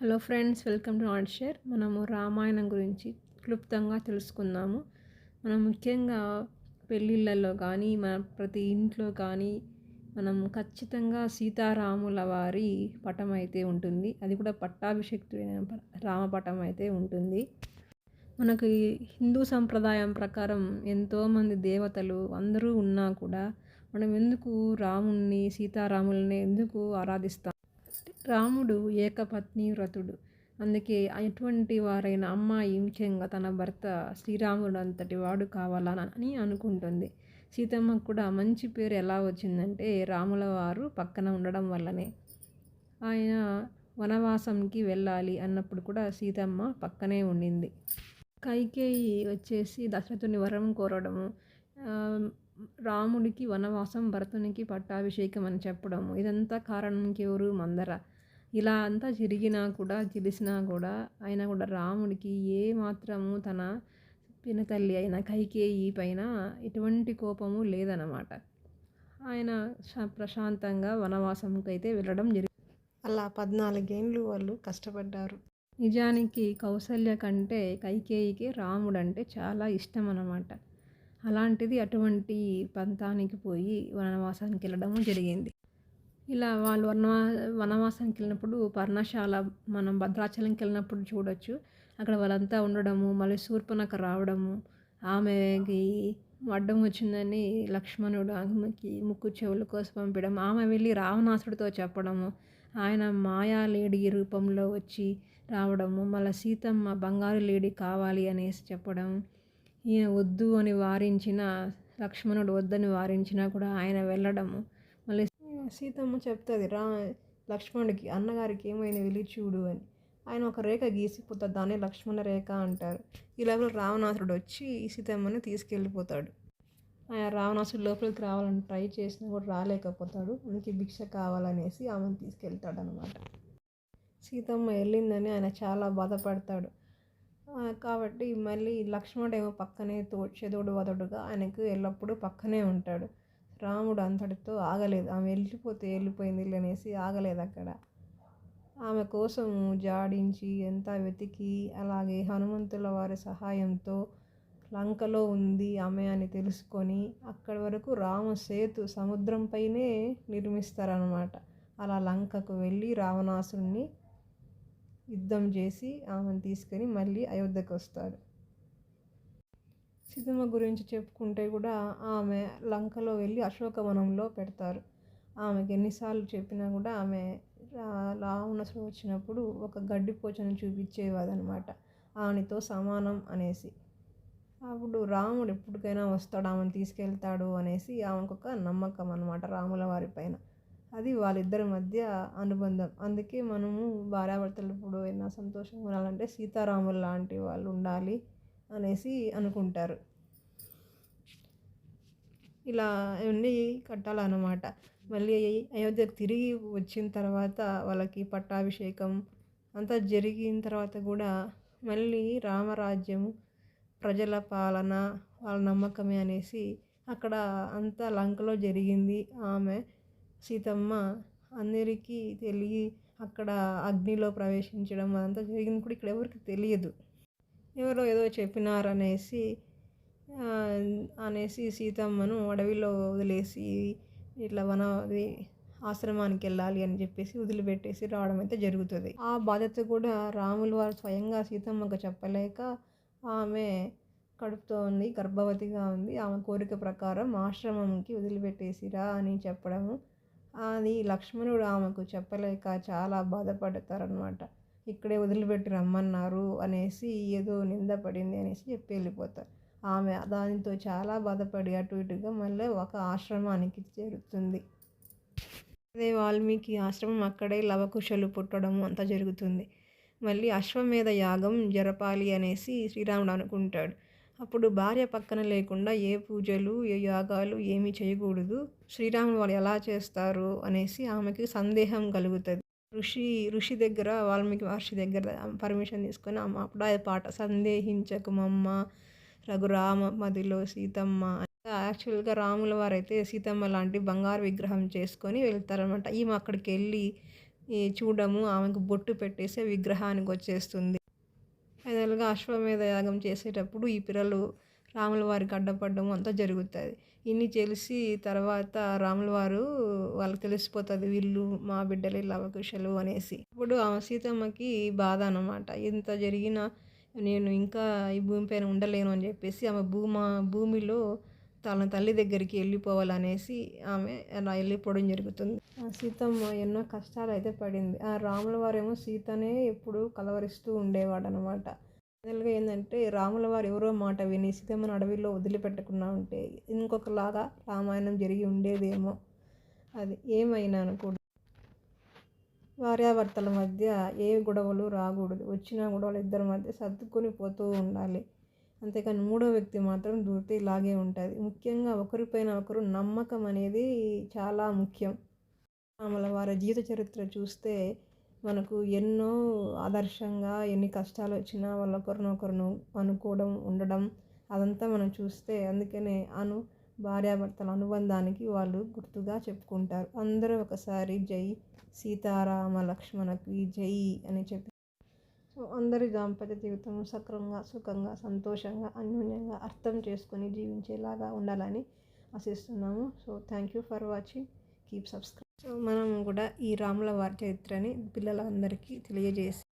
Hello friends welcome to not share. మనము రామాయణం గురించి క్లుప్తంగా తెలుసుకుందాము. మనం ముఖ్యంగా పెళ్ళిళ్ళలో కానీ మన ప్రతి ఇంట్లో కానీ మనం ఖచ్చితంగా సీతారాముల వారి పటం అయితే ఉంటుంది. అది కూడా పట్టాభిషక్తుడైన రామపటం అయితే ఉంటుంది. మనకు హిందూ సంప్రదాయం ప్రకారం ఎంతోమంది దేవతలు అందరూ ఉన్నా కూడా మనం ఎందుకు రాముణ్ణి సీతారాముల్ని ఎందుకు ఆరాధిస్తాం? రాముడు ఏకపత్ని వ్రతుడు. అందుకే ఎటువంటి వారైన అమ్మాయి ముఖ్యంగా తన భర్త శ్రీరాముడు అంతటి వాడు కావాలని అనుకుంటుంది. సీతమ్మకు కూడా మంచి పేరు ఎలా వచ్చిందంటే రాముల వారు పక్కన ఉండడం వల్లనే. ఆయన వనవాసంకి వెళ్ళాలి అన్నప్పుడు కూడా సీతమ్మ పక్కనే ఉండింది. కైకేయి వచ్చేసి దశరథుని వరం కోరడము. రాముడికి వనవాసం భరతునికి పట్టాభిషేకం అని చెప్పడము. ఇదంతా కారణంకి ఎవరు? మందర. ఇలా అంతా జరిగినా కూడా తెలిసినా కూడా అయినా కూడా రాముడికి ఏ మాత్రము తన పినతల్లి అయిన కైకేయి పైన ఎటువంటి కోపము లేదన్నమాట. ఆయన ప్రశాంతంగా వనవాసంకి అయితే వెళ్ళడం జరిగింది అలా పద్నాలుగేండ్లు వాళ్ళు కష్టపడ్డారు. నిజానికి కౌసల్య కంటే కైకేయికి రాముడు అంటే చాలా ఇష్టం అన్నమాట అలాంటిది అటువంటి పంతానికి పోయి వనవాసానికి వెళ్ళడం జరిగింది. ఇలా వాళ్ళు వనవా వనవాసానికి వెళ్ళినప్పుడు పర్ణశాల మనం భద్రాచలంకి వెళ్ళినప్పుడు చూడొచ్చు. అక్కడ వాళ్ళంతా ఉండడము మళ్ళీ శూర్పణకు రావడము ఆమెకి అడ్డం వచ్చిందని లక్ష్మణుడు ఆమెకి ముక్కు చెవుల కోసం పంపడం ఆమె వెళ్ళి రావణాసుడితో చెప్పడము ఆయన మాయా లేడీ రూపంలో వచ్చి రావడము మళ్ళీ సీతమ్మ బంగారు లేడీ కావాలి అనేసి చెప్పడం ఈయన వద్దు అని వారించిన లక్ష్మణుడు వద్దని వారించినా కూడా ఆయన వెళ్ళడము. మళ్ళీ సీతమ్మ చెప్తుంది రా లక్ష్మణుడికి అన్నగారికి ఏమైనా వెళ్ళి చూడు అని. ఆయన ఒక రేఖ గీసిపోతుంది దాన్ని లక్ష్మణ రేఖ అంటారు. ఈ లోపల రావణాసుడు వచ్చి సీతమ్మని తీసుకెళ్ళిపోతాడు. ఆయన రావణాసుడు లోపలికి రావాలని ట్రై చేసినా కూడా రాలేకపోతాడు. మనకి భిక్ష కావాలనేసి ఆమెను తీసుకెళ్తాడు అనమాట సీతమ్మ వెళ్ళిందని ఆయన చాలా బాధపడతాడు. కాబట్టి మళ్ళీ లక్ష్మణుడు ఏమో పక్కనే తో చెదోడు వదడుగా ఆయనకు ఎల్లప్పుడూ పక్కనే ఉంటాడు. రాముడు అంతటితో ఆగలేదు. ఆమె వెళ్ళిపోతే వెళ్ళిపోయింది అనేసి ఆగలేదు అక్కడ. ఆమె కోసం జాడించి ఎంత వెతికి అలాగే హనుమంతుల వారి సహాయంతో లంకలో ఉంది ఆమె అని తెలుసుకొని అక్కడి వరకు రామ సేతు సముద్రంపైనే నిర్మిస్తారనమాట అలా లంకకు వెళ్ళి రావణాసుడిని యుద్ధం చేసి ఆమెను తీసుకొని మళ్ళీ అయోధ్యకు వస్తాడు సీతమ్మ గురించి చెప్పుకుంటే కూడా ఆమె లంకలో వెళ్ళి అశోకవనంలో పెడతారు. ఆమెకి ఎన్నిసార్లు చెప్పినా కూడా ఆమె రావణసుడు వచ్చినప్పుడు ఒక గడ్డిపోచను చూపించేవాదనమాట ఆమెతో సమానం అనేసి. అప్పుడు రాముడు ఎప్పటికైనా వస్తాడు ఆమెను తీసుకెళ్తాడు అనేసి ఆమెకు ఒక నమ్మకం అనమాట రాముల వారి పైన. అది వాళ్ళిద్దరి మధ్య అనుబంధం. అందుకే మనము భార్యాభర్తలు ఇప్పుడు ఏమైనా సంతోషంగా ఉండాలంటే సీతారాములు లాంటి వాళ్ళు ఉండాలి అనేసి అనుకుంటారు. ఇలా అవన్నీ కట్టాలన్నమాట. మళ్ళీ అయోధ్యకు తిరిగి వచ్చిన తర్వాత వాళ్ళకి పట్టాభిషేకం అంతా జరిగిన తర్వాత కూడా మళ్ళీ రామరాజ్యం ప్రజల పాలన వాళ్ళ నమ్మకమే అనేసి అక్కడ అంతా లంకలో జరిగింది. ఆమె సీతమ్మ అందరికీ తెలియ అక్కడ అగ్నిలో ప్రవేశించడం అదంతా జరిగింది కూడా ఇక్కడ ఎవరికి తెలియదు. ఎవరో ఏదో చెప్పినారనేసి అనేసి సీతమ్మను అడవిలో వదిలేసి ఇట్లా వన ఆశ్రమానికి వెళ్ళాలి అని చెప్పేసి వదిలిపెట్టేసి రావడం అయితే జరుగుతుంది. ఆ బాధ్యత కూడా రాములు వారు స్వయంగా సీతమ్మకు చెప్పలేక ఆమె కడుపుతో ఉంది గర్భవతిగా ఉంది. ఆమె కోరిక ప్రకారం ఆశ్రమంకి వదిలిపెట్టేసిరా అని చెప్పడము అది లక్ష్మణుడు ఆమెకు చెప్పలేక చాలా బాధపడతారనమాట ఇక్కడే వదిలిపెట్టి రమ్మన్నారు అనేసి ఏదో నింద పడింది అనేసి చెప్పి వెళ్ళిపోతారు. ఆమె దానితో చాలా బాధపడి అటు ఇటుగా మళ్ళీ ఒక ఆశ్రమానికి చేరుతుంది. అదే వాల్మీకి ఆశ్రమం అక్కడే లవకుశలు పుట్టడం అంతా జరుగుతుంది. మళ్ళీ అశ్వమేధ యాగం జరపాలి అనేసి శ్రీరాముడు అనుకుంటాడు. అప్పుడు భార్య పక్కన లేకుండా ఏ పూజలు ఏ యాగాలు ఏమీ చేయకూడదు. శ్రీరాములు వాళ్ళు ఎలా చేస్తారు అనేసి ఆమెకి సందేహం కలుగుతుంది. ఋషి ఋషి దగ్గర వాల్మీకి మహర్షి దగ్గర పర్మిషన్ తీసుకొని ఆమె అప్పుడు అది పాట సందేహించకుమమ్మ రఘురామ మదిలో సీతమ్మ యాక్చువల్గా రాముల వారైతే సీతమ్మ లాంటి బంగారు విగ్రహం చేసుకొని వెళ్తారనమాట ఈమె అక్కడికి వెళ్ళి చూడము ఆమెకు బొట్టు పెట్టేసి విగ్రహానికి వచ్చేస్తుంది. ఫైనల్గా అశ్వమేధ యాగం చేసేటప్పుడు ఈ పిల్లలు రాముల వారికి అడ్డపడ్డము అంతా జరుగుతుంది. ఇన్ని తెలిసి తర్వాత రాముల వారు వాళ్ళకి తెలిసిపోతుంది వీళ్ళు మా బిడ్డలు లవకుశలు అనేసి. ఇప్పుడు ఆ సీతమ్మకి బాధ అనమాట ఇంత జరిగిన నేను ఇంకా ఈ భూమి పైన ఉండలేను అని చెప్పేసి ఆమె భూమా భూమిలో తన తల్లి దగ్గరికి వెళ్ళిపోవాలనేసి ఆమె అలా వెళ్ళిపోవడం జరుగుతుంది. ఆ సీతమ్మ ఎన్నో కష్టాలు అయితే పడింది. ఆ రాముల వారేమో సీతనే ఎప్పుడు కలవరిస్తూ ఉండేవాడు అనమాట ఫైనల్గా ఏంటంటే రాముల వారు ఎవరో మాట విని సీతమ్మను అడవిలో వదిలిపెట్టకుండా ఉంటే ఇంకొకలాగా రామాయణం జరిగి ఉండేదేమో. అది ఏమైనా కూడా భార్యాభర్తల మధ్య ఏ గొడవలు రాకూడదు. వచ్చిన గొడవలు ఇద్దరి మధ్య సర్దుకొని పోతూ ఉండాలి. అంతేకాని మూడో వ్యక్తి మాత్రం దూరితే ఇలాగే ఉంటుంది. ముఖ్యంగా ఒకరిపైన ఒకరు నమ్మకం అనేది చాలా ముఖ్యం. రాముల వారి జీవిత చరిత్ర చూస్తే మనకు ఎన్నో ఆదర్శంగా ఎన్ని కష్టాలు వచ్చినా వాళ్ళ ఒకరినొకరును అనుకోవడం ఉండడం అదంతా మనం చూస్తే అందుకనే అను భార్యాభర్తల అనుబంధానికి వాళ్ళు గుర్తుగా చెప్పుకుంటారు. అందరూ ఒకసారి జై సీతారామ లక్ష్మణకి జై అని చెప్పి సో అందరి దాంపత్య జీవితం సక్రమంగా సుఖంగా సంతోషంగా అన్యోన్యంగా అర్థం చేసుకొని జీవించేలాగా ఉండాలని ఆశిస్తున్నాము. So thank you for watching keep subscribe so మనం కూడా ఈ రాముల వారి చరిత్రని పిల్లలందరికీ తెలియజేసి